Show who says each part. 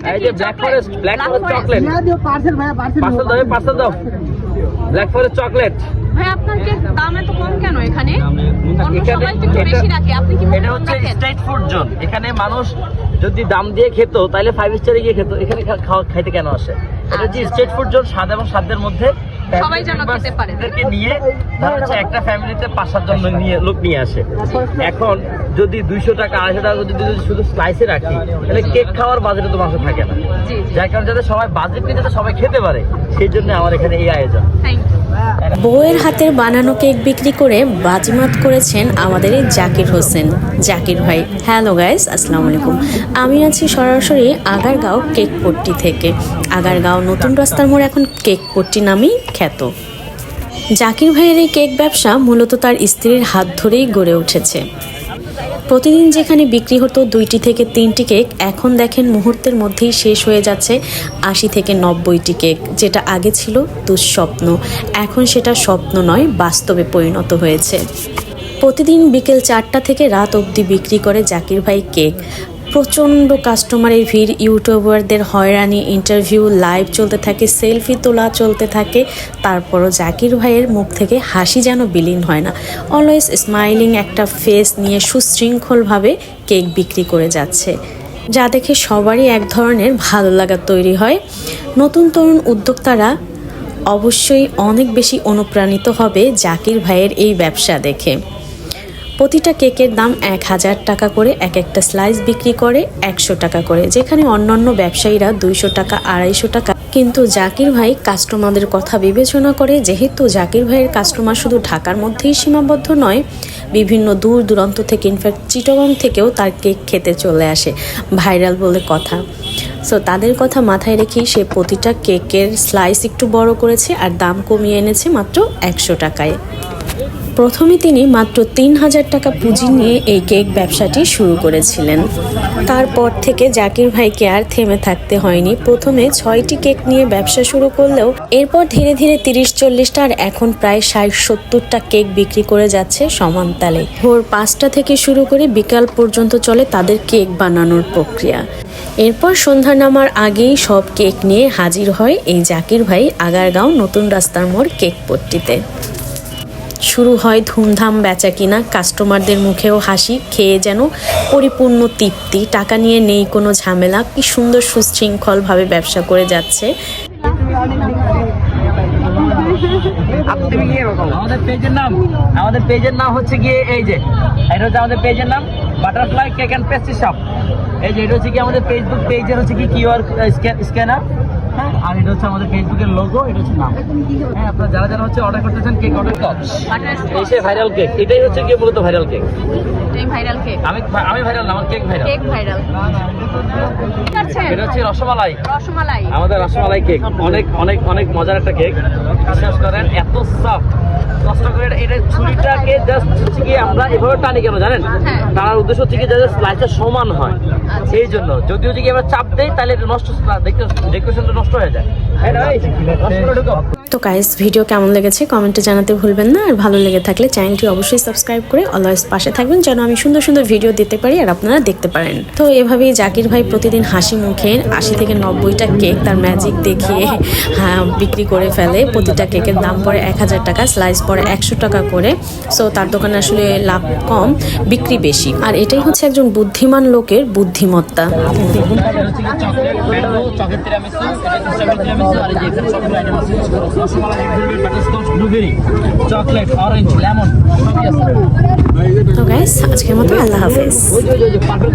Speaker 1: এটা
Speaker 2: এই যে black forest black forest chocolate
Speaker 3: parcel ভাইয়া পার্সেল
Speaker 2: পার্সেল দাও পার্সেল দাও। ব্ল্যাক ফরেস্ট চকলেট
Speaker 1: ভাই আপনার কেক দাম এত কম কেন এখানে? অন্য সবাই তো একটু
Speaker 2: এটা-
Speaker 1: বেশি রাখে আপনি কি
Speaker 2: এটা হচ্ছে স্ট্রিট ফুড জোন এখানে মানুষ যদি দাম দিয়ে খেত তাহলে ফাইভ স্টারে গিয়ে খেত। এখানে খাওয়া খাইতে কেন আসে? এটা হচ্ছে স্ট্রিট ফুড জোন স্বাদ এবং স্বাদের মধ্যে
Speaker 1: সবাই যেন খেতে পারে।
Speaker 2: এদেরকে নিয়ে ধর হচ্ছে একটা ফ্যামিলিতে পাঁচ সাতজন নিয়ে লোক নিয়ে আসে। এখন যদি দুইশো টাকা আড়াইশো টাকা যদি যদি শুধু স্লাইসে রাখি তাহলে কেক খাওয়ার বাজেটে তো মানুষ থাকে না।
Speaker 1: জি
Speaker 2: যার কারণে যাতে সবাই বাজেট নিয়ে যাতে সবাই খেতে পারে সেই জন্য আমার এখানে এই আয়োজন।
Speaker 1: থ্যাংক ইউ
Speaker 4: বউয়ের হাতের বানানো কেক বিক্রি করে বাজিমাত করেছেন আমাদের এই জাকির হোসেন। জাকির ভাই, হ্যালো গাইস আসসালামু আলাইকুম। আমি আছি সরাসরি আগারগাঁও কেক পট্টি থেকে। আগারগাঁও নতুন রাস্তার মোড় এখন কেক পট্টি নামেই খ্যাত। জাকির ভাইয়ের এই কেক ব্যবসা মূলত তার স্ত্রীর হাত ধরেই গড়ে উঠেছে। প্রতিদিন যেখানে বিক্রি হতো দুইটি থেকে তিনটি কেক, এখন দেখেন মুহূর্তের মধ্যেই শেষ হয়ে যাচ্ছে আশি থেকে নব্বইটি কেক, যেটা আগে ছিল দুঃস্বপ্ন। এখন সেটা স্বপ্ন নয়, বাস্তবে পরিণত হয়েছে। প্রতিদিন বিকেল চারটা থেকে রাত অবধি বিক্রি করে জাকির ভাই কেক। প্রচণ্ড কাস্টমারের ভিড় ইউটিউবারদের হয়রানি ইন্টারভিউ লাইভ চলতে থাকে সেলফি তোলা চলতে থাকে। তারপরও জাকির ভাইয়ের মুখ থেকে হাসি যেন বিলীন হয় না। অলওয়েজ স্মাইলিং একটা ফেস নিয়ে সুশৃঙ্খলভাবে কেক বিক্রি করে যাচ্ছে। যা দেখে সবারই এক ধরনের ভালো লাগা তৈরি হয়। নতুন তরুণ উদ্যোক্তারা অবশ্যই অনেক বেশি অনুপ্রাণিত হবে জাকির ভাইয়ের এই ব্যবসা দেখে। প্রতিটা কেকের দাম এক হাজার টাকা করে এক একটা স্লাইস বিক্রি করে একশো টাকা করে, যেখানে অন্যান্য ব্যবসায়ীরা দুইশো টাকা, আড়াইশো টাকা। কিন্তু জাকির ভাই কাস্টমারদের কথা বিবেচনা করে, যেহেতু জাকির ভাইয়ের কাস্টমার শুধু ঢাকার মধ্যেই সীমাবদ্ধ নয়, বিভিন্ন দূর দূরান্ত থেকে ইনফ্যাক্ট চিটগং থেকেও তার কেক খেতে চলে আসে। ভাইরাল বলে কথা। সো তাদের কথা মাথায় রেখেই সে প্রতিটা কেকের স্লাইস একটু বড় করেছে আর দাম কমিয়ে এনেছে মাত্র একশো টাকায়। প্রথমে তিনি মাত্র তিন হাজার টাকা পুঁজি নিয়ে এই কেক ব্যবসাটি শুরু করেছিলেন। তারপর থেকে জাকির ভাইকে আর থেমে থাকতে হয়নি। প্রথমে ছয়টি কেক নিয়ে ব্যবসা শুরু করলেও এরপর ধীরে ধীরে তিরিশ চল্লিশটা আর এখন প্রায় ষাট সত্তরটা কেক বিক্রি করে যাচ্ছে সমান তালে। ভোর পাঁচটা থেকে শুরু করে বিকাল পর্যন্ত চলে তাদের কেক বানানোর প্রক্রিয়া। এরপর সন্ধ্যা নামার আগেই সব কেক নিয়ে হাজির হয় এই জাকির ভাই আগারগাঁও নতুন রাস্তার মোড় কেক পট্টিতে। শুরু হয় ধুমধাম বেচা কিনা কাস্টমারদের মুখেও হাসি, খেয়ে যেন পরিপূর্ণ তৃপ্তি। টাকা নিয়ে নেই কোনো ঝামেলা। কি সুন্দর সুশৃঙ্খলভাবে ব্যবসা করে যাচ্ছে।
Speaker 2: আমাদের পেজের নাম, আমাদের পেজের নাম হচ্ছে গিয়ে এই যে, এটা হচ্ছে আমাদের পেজের নাম butterfly cake and pastry shop এই যে, এটা হচ্ছে কি আমাদের ফেসবুক পেজের হচ্ছে কি কিউআর স্ক্যানার আর এটা হচ্ছে আমাদের ফেসবুকের লোগো এটা হচ্ছে নাম। হ্যাঁ আপনারা যারা যারা হচ্ছে অর্ডার করতেছেন কেক অর্ডার এই সে ভাইরাল কেক এটাই হচ্ছে কি মূলত ভাইরাল কেক
Speaker 1: ভাইরাল কেক
Speaker 2: আমি আমি ভাইরাল না আমার কেক ভাইরাল
Speaker 1: কেক ভাইরাল
Speaker 2: এটা হচ্ছে রসমালাই।
Speaker 1: রসমালাই।
Speaker 2: আমাদের রসমালাই কেক অনেক অনেক অনেক মজার একটা কেক বিশ্বাস করেন এত সফট কষ্ট করে এটা- ছুরিটাকে জাস্ট হচ্ছে কি আমরা এভাবে টানি কেন জানেন?
Speaker 1: হ্যাঁ।
Speaker 2: টানার উদ্দেশ্য হচ্ছে কি যাতে স্লাইসটা সমান হয়।
Speaker 1: সেই
Speaker 2: এই জন্য যদি হচ্ছে কি আমরা চাপ দেই তাহলে এটা নষ্ট ডেকোরেশনটা নষ্ট হয়ে যায়। হ্যাঁ নাও, নষ্ট করে ঢুকো।
Speaker 4: তো গাইস ভিডিও কেমন লেগেছে কমেন্টে জানাতে ভুলবেন না। আর ভালো লেগে থাকলে চ্যানেলটি অবশ্যই সাবস্ক্রাইব করে অলওয়েজ পাশে থাকবেন যেন আমি সুন্দর সুন্দর ভিডিও দিতে পারি আর আপনারা দেখতে পারেন। তো এভাবেই জাকির ভাই প্রতিদিন হাসি মুখে আশি থেকে নব্বইটা কেক তার ম্যাজিক দেখিয়ে হ্যাঁ, বিক্রি করে ফেলে। প্রতিটা কেকের দাম পড়ে এক হাজার টাকা স্লাইস পড়ে একশো টাকা করে। সো তার দোকানে আসলে লাভ কম বিক্রি বেশি। আর এটাই হচ্ছে একজন বুদ্ধিমান লোকের বুদ্ধিমত্তা।
Speaker 2: Rasmalai blueberry butterscotch blueberry chocolate orange lemon সবই
Speaker 4: তো গাইস আজকের মতো আল্লাহ হাফেজ।